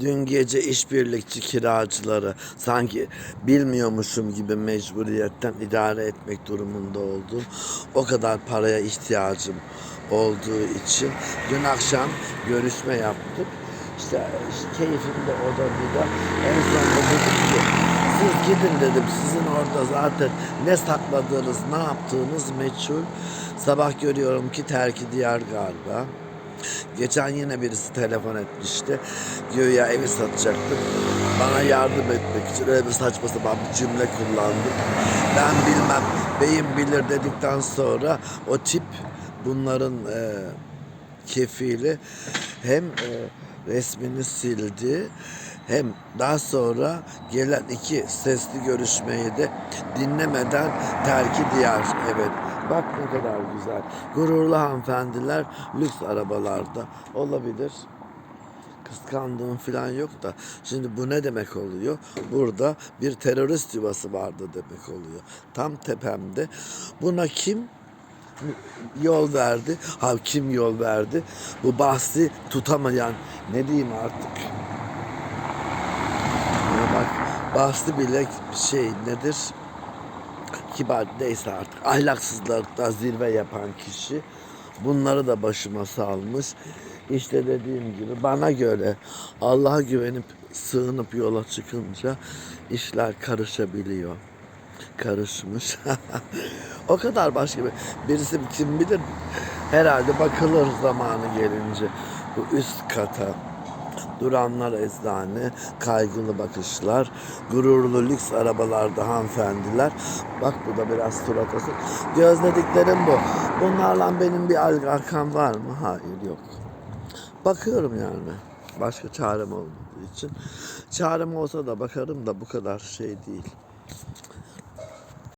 Dün gece işbirlikçi kiracıları sanki bilmiyormuşum gibi mecburiyetten idare etmek durumunda oldum. O kadar paraya ihtiyacım olduğu için dün akşam görüşme yaptık. İşte, işte keyfimde odamda en sonunda dedim ki siz gidin dedim sizin orada zaten ne sakladığınız ne yaptığınız meçhul. Sabah görüyorum ki terki diyar galiba. Geçen yine birisi telefon etmişti. Güya evi satacaktım. Bana yardım etmek için öyle bir saçma sapan bir cümle kullandım. Ben bilmem, beyim bilir dedikten sonra o tip bunların e, kefili hem e, resmini sildi hem daha sonra gelen iki sesli görüşmeyi de dinlemeden terki diyar. Evet bak ne kadar güzel. Gururlu hanımefendiler lüks arabalarda olabilir. Kıskandığım falan yok da şimdi bu ne demek oluyor? Burada bir terörist yuvası vardı demek oluyor. Tam tepemde. Buna kim yol verdi? Ha kim yol verdi? Bu bahsi tutamayan ne diyeyim artık? Bak bahsi bile şey nedir? Kibar neyse artık ahlaksızlıkta zirve yapan kişi bunları da başıma salmış. İşte dediğim gibi bana göre Allah'a güvenip sığınıp yola çıkınca işler karışabiliyor. Karışmış. o kadar başka bir birisi kim bilir herhalde bakılır zamanı gelince bu üst kata duranlar eczane, kaygılı bakışlar, gururlu lüks arabalarda hanımefendiler. Bak bu da biraz surat asık. Gözlediklerim bu. Bunlarla benim bir alakam var mı? Hayır yok. Bakıyorum yani. Başka çarem olmadığı için. Çarem olsa da bakarım da bu kadar şey değil.